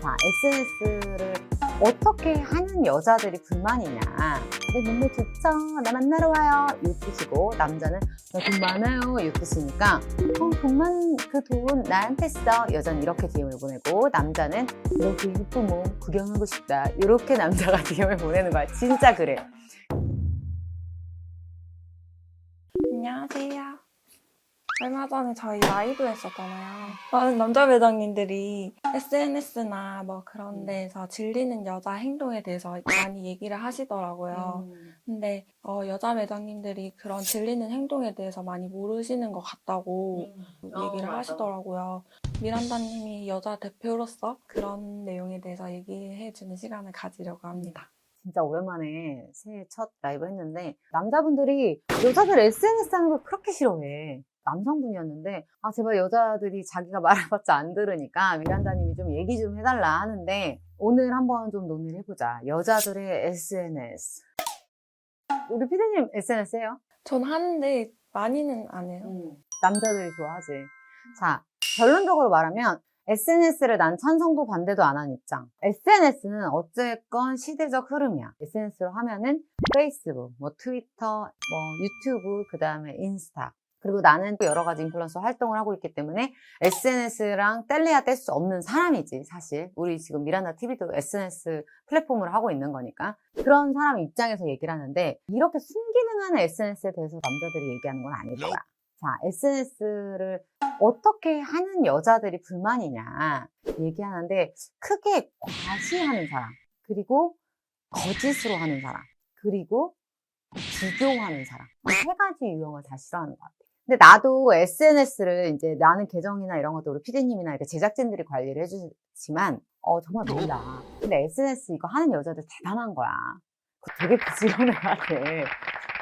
자, SNS를 어떻게 하는 여자들이 불만이냐. 내 몸매 좋죠? 나 만나러 와요. 이 뜻이고, 남자는 나 돈 많아요. 이 뜻이니까, 어, 돈만, 그 돈 나한테 써. 여자는 이렇게 DM을 보내고, 남자는 이렇게 예쁜 몸 구경하고 싶다. 이렇게 남자가 DM을 보내는 거야. 진짜 그래. 안녕하세요. 얼마 전에 저희 라이브 했었잖아요. 많은 남자 매장님들이 SNS나 뭐 그런 데에서 질리는 여자 행동에 대해서 많이 얘기를 하시더라고요. 근데 어, 여자 매장님들이 그런 질리는 행동에 대해서 많이 모르시는 것 같다고 얘기를 하시더라고요. 미란다님이 여자 대표로서 그런 내용에 대해서 얘기해주는 시간을 가지려고 합니다. 진짜 오랜만에 새해 첫 라이브 했는데 남자분들이 여자들 SNS 하는 걸 그렇게 싫어해. 남성분이었는데 아 제발 여자들이 자기가 말해봤자 안 들으니까 미란다님이 좀 얘기 좀 해달라 하는데 오늘 한번 좀 논의를 해보자. 여자들의 SNS. 우리 피디님 SNS 해요? 전 하는데 많이는 안 해요. 남자들이 좋아하지. 자, 결론적으로 말하면 SNS를 난 찬성도 반대도 안 하는 입장. SNS는 어쨌건 시대적 흐름이야. SNS로 하면은 페이스북, 뭐 트위터, 뭐 유튜브, 그 다음에 인스타. 그리고 나는 또 여러 가지 인플루언서 활동을 하고 있기 때문에 SNS랑 뗄래야 뗄 수 없는 사람이지, 사실. 우리 지금 미란다 TV도 SNS 플랫폼을 하고 있는 거니까. 그런 사람 입장에서 얘기를 하는데, 이렇게 순기능한 SNS에 대해서 남자들이 얘기하는 건 아닐 거야. 자, SNS를 어떻게 하는 여자들이 불만이냐 얘기하는데 크게 과시하는 사람 그리고 거짓으로 하는 사람 그리고 비교하는 사람 이세 가지 유형을 다 싫어하는 것 같아. 근데 나도 SNS를 이제 나는 계정이나 이런 것도 우리 피디님이나 이렇게 제작진들이 관리를 해주지만 어 정말 몰라. 근데 SNS 이거 하는 여자들 대단한 거야. 되게 부지런해야 돼.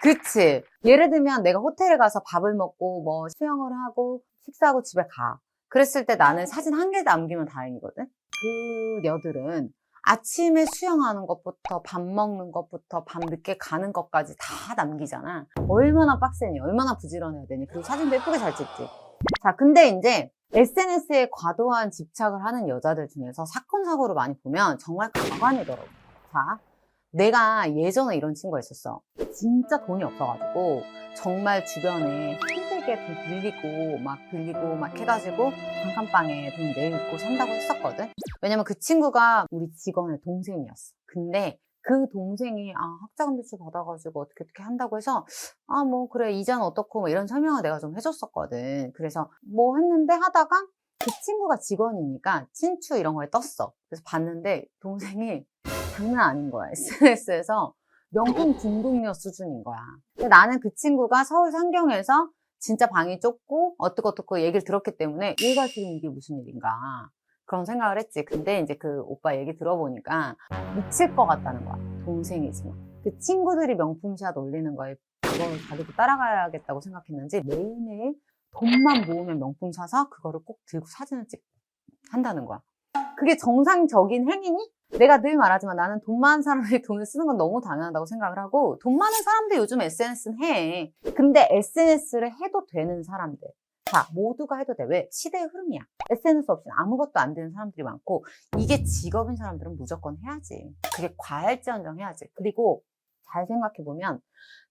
그치. 예를 들면 내가 호텔에 가서 밥을 먹고 뭐 수영을 하고 식사하고 집에 가. 그랬을 때 나는 사진 한 개 남기면 다행이거든. 그 여들은 아침에 수영하는 것부터 밥 먹는 것부터 밤 늦게 가는 것까지 다 남기잖아. 얼마나 빡세니, 얼마나 부지런해야 되니. 그리고 사진도 예쁘게 잘 찍지. 자, 근데 이제 SNS에 과도한 집착을 하는 여자들 중에서 사건, 사고를 많이 보면 정말 가관이더라고. 자, 내가 예전에 이런 친구가 있었어. 진짜 돈이 없어가지고 정말 주변에 힘들게 돈 빌리고 막 빌리고 막 해가지고 단칸방에 돈 내고 산다고 했었거든. 왜냐면 그 친구가 우리 직원의 동생이었어. 근데 그 동생이 아 학자금 대출 받아가지고 어떻게 어떻게 한다고 해서 아 뭐 그래 이자는 어떻고 뭐 이런 설명을 내가 좀 해줬었거든. 그래서 뭐 했는데 하다가 그 친구가 직원이니까 친추 이런 거에 떴어. 그래서 봤는데 동생이 장난 아닌 거야. SNS에서 명품 중독녀 수준인 거야. 근데 나는 그 친구가 서울 상경에서 진짜 방이 좁고 어떻고 어떻고 얘기를 들었기 때문에 얘가 지금 이게 무슨 일인가 그런 생각을 했지. 근데 이제 그 오빠 얘기 들어보니까 미칠 것 같다는 거야. 동생이지만. 그 친구들이 명품샷 올리는 거에 그걸 자기도 따라가야겠다고 생각했는지 매일매일 돈만 모으면 명품 사서 그거를 꼭 들고 사진을 찍 한다는 거야. 그게 정상적인 행위니? 내가 늘 말하지만 나는 돈 많은 사람이 돈을 쓰는 건 너무 당연하다고 생각을 하고 돈 많은 사람들 요즘 SNS는 해. 근데 SNS를 해도 되는 사람들. 자, 모두가 해도 돼. 왜? 시대의 흐름이야. SNS 없이는 아무것도 안 되는 사람들이 많고 이게 직업인 사람들은 무조건 해야지. 그게 과할지언정 해야지. 그리고 잘 생각해보면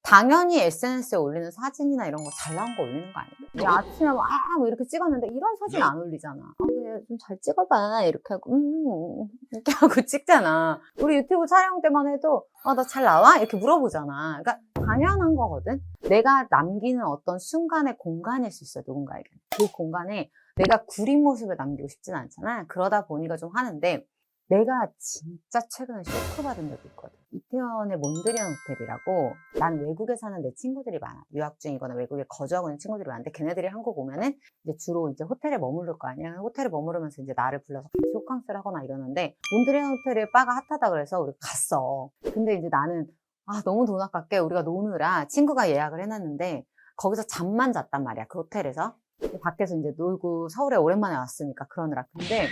당연히 SNS에 올리는 사진이나 이런 거 잘 나온 거 올리는 거 아니야? 야, 아침에 막, 아, 뭐 이렇게 찍었는데 이런 사진 안 올리잖아. 아, 그래, 좀 잘 찍어봐. 이렇게 하고, 음, 이렇게 하고 찍잖아. 우리 유튜브 촬영 때만 해도, 아, 나 잘 나와? 이렇게 물어보잖아. 그러니까 당연한 거거든? 내가 남기는 어떤 순간의 공간일 수 있어, 누군가에게. 그 공간에 내가 구린 모습을 남기고 싶진 않잖아. 그러다 보니까 좀 하는데, 내가 진짜 최근에 쇼크 받은 적이 있거든. 이태원의 몬드리안 호텔이라고 난 외국에 사는 내 친구들이 많아. 유학 중이거나 외국에 거주하고 있는 친구들이 많은데 걔네들이 한국 오면은 이제 주로 이제 호텔에 머무를 거 아니야. 호텔에 머무르면서 이제 나를 불러서 같이 호캉스를 하거나 이러는데 몬드리안 호텔에 바가 핫하다 그래서 우리 갔어. 근데 이제 나는 아 너무 돈 아깝게 우리가 노느라 친구가 예약을 해놨는데 거기서 잠만 잤단 말이야. 그 호텔에서. 밖에서 이제 놀고 서울에 오랜만에 왔으니까 그러느라. 근데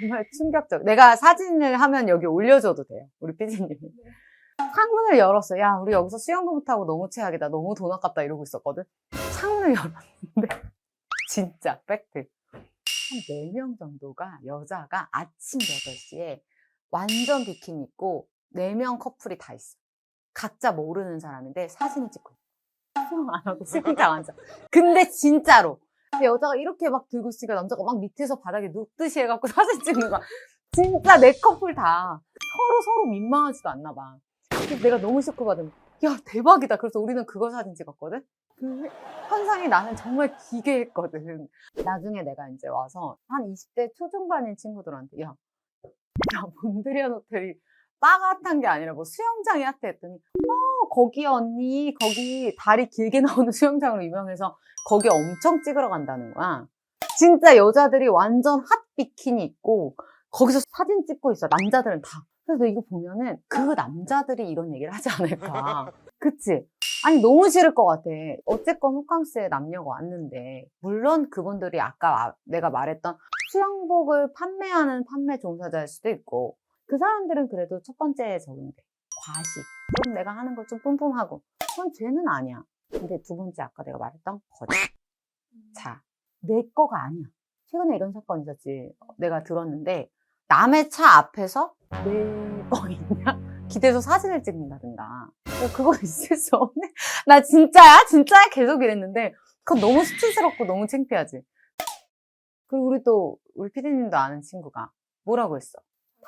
정말 충격적. 내가 사진을 하면 여기 올려줘도 돼요. 우리 피디님이. 창문을 열었어. 야, 우리 여기서 수영도 못하고 너무 최악이다. 너무 돈 아깝다. 이러고 있었거든. 창문을 열었는데. 진짜, 팩트. 한 4명 정도가 여자가 아침 8시에 완전 비키니 입고 4명 커플이 다 있어. 각자 모르는 사람인데 사진을 찍고 있어. 수영 안 하고 수영장 앉아. 근데 진짜로 여자가 이렇게 막 들고 있으니까 남자가 막 밑에서 바닥에 눕듯이 해갖고 사진 찍는 거야. 진짜 내 커플 다 서로 서로 민망하지도 않나 봐. 내가 너무 쇼크받은 야 대박이다. 그래서 우리는 그거 사진 찍었거든. 그 현상이 나는 정말 기괴했거든. 나중에 내가 이제 와서 한 20대 초중반인 친구들한테 야, 야 몬드리안 호텔이 빠같한 게 아니라 뭐 수영장이 핫해 했더니 어 거기 언니 거기 다리 길게 나오는 수영장으로 유명해서 거기 엄청 찍으러 간다는 거야. 진짜 여자들이 완전 핫 비키니 입고 거기서 사진 찍고 있어. 남자들은 다. 그래서 이거 보면은 그 남자들이 이런 얘기를 하지 않을까. 그치? 아니 너무 싫을 것 같아. 어쨌건 호캉스에 남녀가 왔는데 물론 그분들이 아까 아- 내가 말했던 수영복을 판매하는 판매 종사자일 수도 있고 그 사람들은 그래도 첫 번째에 적용돼. 과식. 좀 내가 하는 걸 좀 뿜뿜하고. 그건 죄는 아니야. 근데 두 번째 아까 내가 말했던 거짓. 자, 내 거가 아니야. 최근에 이런 사건이 있었지. 내가 들었는데 남의 차 앞에서 내 거 있냐? 기대서 사진을 찍는다든가. 야, 그거 있을 수 없네. 나 진짜야? 진짜야? 계속 이랬는데 그건 너무 수치스럽고 너무 창피하지. 그리고 우리 또 우리 피디님도 아는 친구가 뭐라고 했어?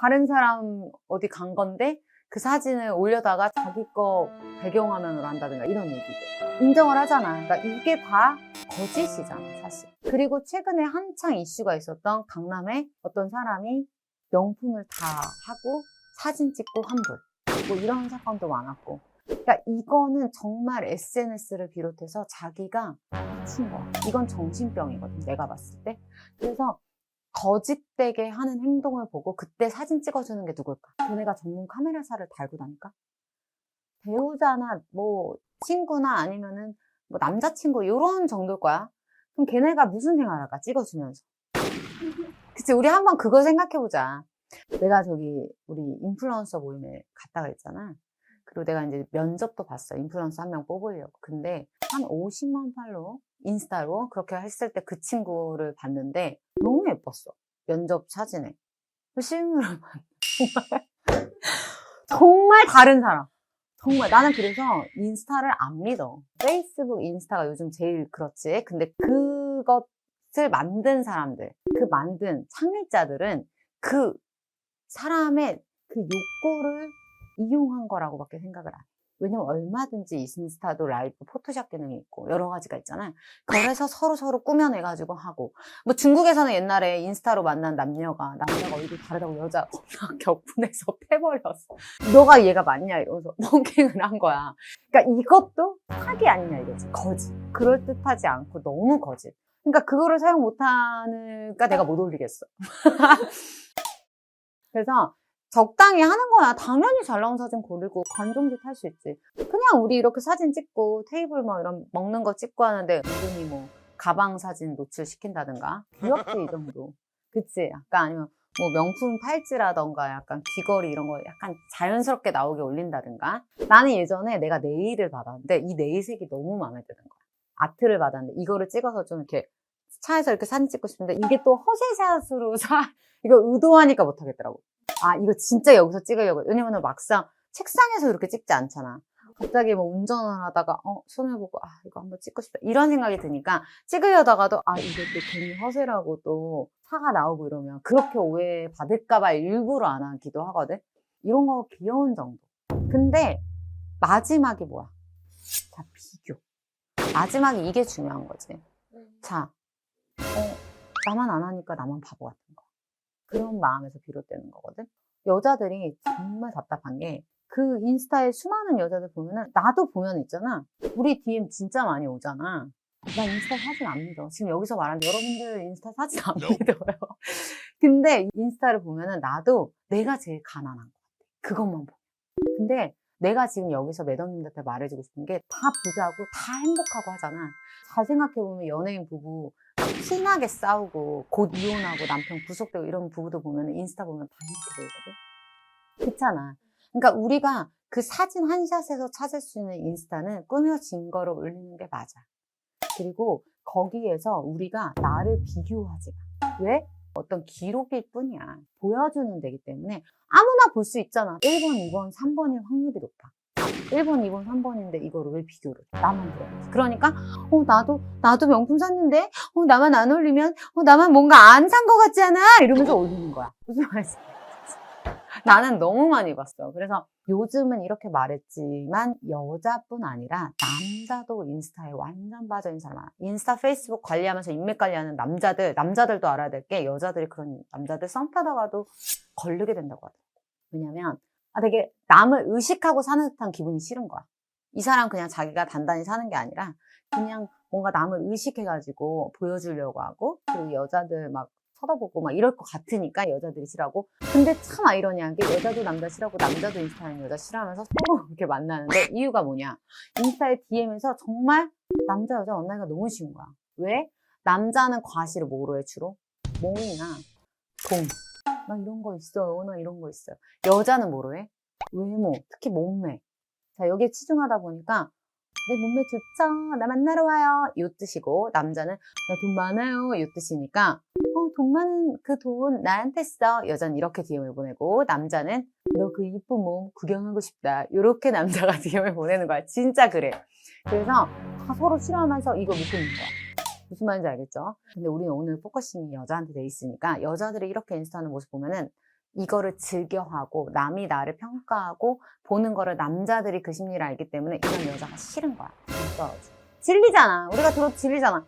다른 사람 어디 간 건데 그 사진을 올려다가 자기 거 배경화면으로 한다든가 이런 얘기들 인정을 하잖아. 그러니까 이게 다 거짓이잖아, 사실. 그리고 최근에 한창 이슈가 있었던 강남에 어떤 사람이 명품을 다 하고 사진 찍고 환불. 뭐 이런 사건도 많았고. 그러니까 이거는 정말 SNS를 비롯해서 자기가 미친 거야. 이건 정신병이거든, 내가 봤을 때. 그래서 거짓되게 하는 행동을 보고 그때 사진 찍어주는 게 누굴까? 걔네가 전문 카메라사를 달고 다니까? 배우자나 뭐 친구나 아니면은 뭐 남자친구 이런 정도일 거야. 그럼 걔네가 무슨 생활할까? 찍어주면서. 그치, 우리 한번 그거 생각해보자. 내가 저기 우리 인플루언서 모임에 갔다가 했잖아. 그리고 내가 이제 면접도 봤어. 인플루언서 한 명 뽑으려고. 근데 한 50만 팔로 인스타로 그렇게 했을 때 그 친구를 봤는데 너무 예뻤어. 면접 사진에. 실물을 정말 정말 다른 사람. 정말 나는 그래서 인스타를 안 믿어. 페이스북, 인스타가 요즘 제일 그렇지. 근데 그것을 만든 사람들, 그 만든 창립자들은 그 사람의 그 욕구를 이용한 거라고밖에 생각을 안 해. 왜냐면 얼마든지 인스타도 라이브 포토샵 기능이 있고 여러 가지가 있잖아요. 그래서 서로 서로 꾸며내가지고 하고 뭐 중국에서는 옛날에 인스타로 만난 남녀가 남자가 얼굴 다르다고 여자 격분해서 패버렸어. 너가 얘가 맞냐 이러면서 멍킹을 한 거야. 그러니까 이것도 사기 아니냐 이거지. 거짓. 그럴 듯하지 않고 너무 거짓. 그러니까 그거를 사용 못하니까 내가 못 올리겠어. 그래서 적당히 하는 거야. 당연히 잘 나온 사진 고르고 관종짓 할 수 있지. 그냥 우리 이렇게 사진 찍고 테이블 뭐 이런 먹는 거 찍고 하는데 은근히 뭐 가방 사진 노출시킨다든가 귀엽지 이 정도. 그치? 약간 아니면 뭐 명품 팔찌라던가 약간 귀걸이 이런 거 약간 자연스럽게 나오게 올린다든가. 나는 예전에 내가 네일을 받았는데 이 네일색이 너무 마음에 드는 거야. 아트를 받았는데 이거를 찍어서 좀 이렇게 차에서 이렇게 사진 찍고 싶은데 이게 또 허세샷으로 사 이거 의도하니까 못하겠더라고. 아 이거 진짜 여기서 찍으려고 왜냐면 막상 책상에서 이렇게 찍지 않잖아. 갑자기 뭐 운전을 하다가 어 손을 보고 아 이거 한번 찍고 싶다 이런 생각이 드니까 찍으려다가도 아 이게 또 괜히 허세라고 또 사가 나오고 이러면 그렇게 오해 받을까봐 일부러 안 하기도 하거든. 이런 거 귀여운 정도. 근데 마지막이 뭐야? 자 비교. 마지막이 이게 중요한 거지. 자, 어, 나만 안 하니까 나만 바보 같은 거. 그런 마음에서 비롯되는 거거든. 여자들이 정말 답답한 게 그 인스타에 수많은 여자들 보면은 나도 보면 있잖아. 우리 DM 진짜 많이 오잖아. 나 인스타 사진 안 믿어. 지금 여기서 말하는데 여러분들 인스타 사진 안 믿어요. 근데 인스타를 보면은 나도 내가 제일 가난한 것 같아. 그것만 보. 근데 내가 지금 여기서 매덕님한테 말해주고 싶은 게 다 부자고 다 행복하고 하잖아. 잘 생각해보면 연예인 부부 신나게 싸우고 곧 이혼하고 남편 구속되고 이런 부부도 보면 인스타 보면 다 행복해 보이거든. 그렇잖아. 그러니까 우리가 그 사진 한 샷에서 찾을 수 있는 인스타는 꾸며진 거로 올리는 게 맞아. 그리고 거기에서 우리가 나를 비교하지 마. 왜? 어떤 기록일 뿐이야. 보여주는 데기 때문에 아무나 볼 수 있잖아. 1번, 2번, 3번일 확률이 높아. 1번, 2번, 3번인데 이거를 왜 비교를? 해? 나만 들어야지. 그러니까 어 나도 나도 명품 샀는데 어 나만 안 올리면 어 나만 뭔가 안 산 것 같지 않아? 이러면서 올리는 거야. 무슨 말인지 나는 너무 많이 봤어. 그래서 요즘은 이렇게 말했지만 여자뿐 아니라 남자도 인스타에 완전 빠져 있는 사람 많아. 인스타, 페이스북 관리하면서 인맥 관리하는 남자들, 남자들도 알아야 될 게 여자들이 그런 남자들 썸 타다가도 걸리게 된다고 하더라고. 왜냐면 아 되게 남을 의식하고 사는 듯한 기분이 싫은 거야. 이 사람 그냥 자기가 단단히 사는 게 아니라 그냥 뭔가 남을 의식해가지고 보여주려고 하고 그리고 여자들 막 쳐다보고 막 이럴 것 같으니까 여자들이 싫어하고 근데 참 아이러니하게 여자도 남자 싫어하고 남자도 인스타는 여자 싫어하면서 서로 이렇게 만나는데 이유가 뭐냐 인스타의 DM에서 정말 남자 여자 만나기가 너무 쉬운 거야 왜? 남자는 과시를 뭐로 해 주로? 몸이나 돈 나 이런 거 있어요 나 이런 거 있어요 여자는 뭐로 해? 외모 특히 몸매 자 여기에 치중하다 보니까 내 몸매 좋죠 나 만나러 와요 이 뜻이고 남자는 나 돈 많아요 이 뜻이니까 어, 돈 많은 그 돈 나한테 써. 여자는 이렇게 DM을 보내고, 남자는 너 그 이쁜 몸 구경하고 싶다. 이렇게 남자가 DM을 보내는 거야. 진짜 그래. 그래서 다 서로 싫어하면서 이거 묶고 있는 거야. 무슨 말인지 알겠죠? 근데 우리는 오늘 포커싱이 여자한테 돼 있으니까 여자들이 이렇게 인스타하는 모습 보면은 이거를 즐겨하고 남이 나를 평가하고 보는 거를 남자들이 그 심리를 알기 때문에 이런 여자가 싫은 거야. 떨어지. 질리잖아. 우리가 들어도 질리잖아.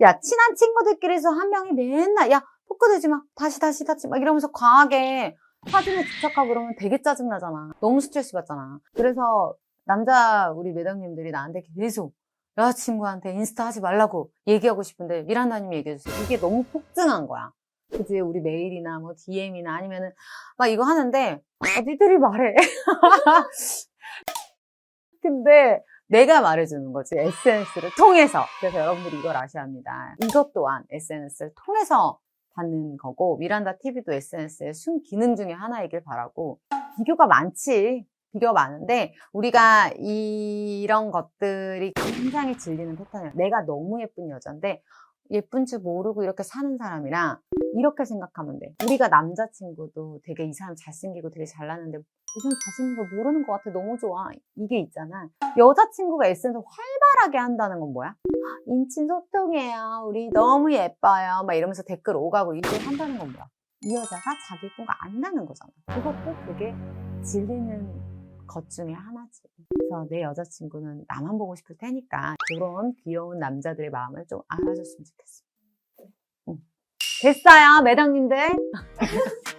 야, 친한 친구들끼리서 한 명이 맨날, 야, 포크 들지 마. 다시, 다시, 다시. 막 이러면서 과하게 사진에 집착하고 그러면 되게 짜증나잖아. 너무 스트레스 받잖아. 그래서 남자 우리 매장님들이 나한테 계속 여자친구한테 인스타 하지 말라고 얘기하고 싶은데 미란다님이 얘기해주세요. 이게 너무 폭증한 거야. 그지? 우리 메일이나 뭐 DM이나 아니면은 막 이거 하는데 아, 니들이 말해. 근데 내가 말해주는 거지. SNS를 통해서. 그래서 여러분들이 이걸 아셔야 합니다. 이것 또한 SNS를 통해서 받는 거고, 미란다 TV도 SNS의 순 기능 중에 하나이길 바라고, 비교가 많지. 비교가 많은데, 우리가 이런 것들이 굉장히 질리는 패턴이야. 내가 너무 예쁜 여잔데, 예쁜 줄 모르고 이렇게 사는 사람이랑, 이렇게 생각하면 돼. 우리가 남자친구도 되게 이 사람 잘생기고 되게 잘나는데, 이 사람 잘생긴 거 모르는 것 같아. 너무 좋아. 이게 있잖아. 여자친구가 SNS 활발하게 한다는 건 뭐야? 인친 소통해요. 우리 너무 예뻐요. 막 이러면서 댓글 오가고 이걸 한다는 건 뭐야? 이 여자가 자기 뽕가 안 나는 거잖아. 그것도 되게 질리는 것 중에 하나지. 그래서 내 여자친구는 나만 보고 싶을 테니까 그런 귀여운 남자들의 마음을 좀 알아줬으면 좋겠어. 응. 됐어요, 매장님들.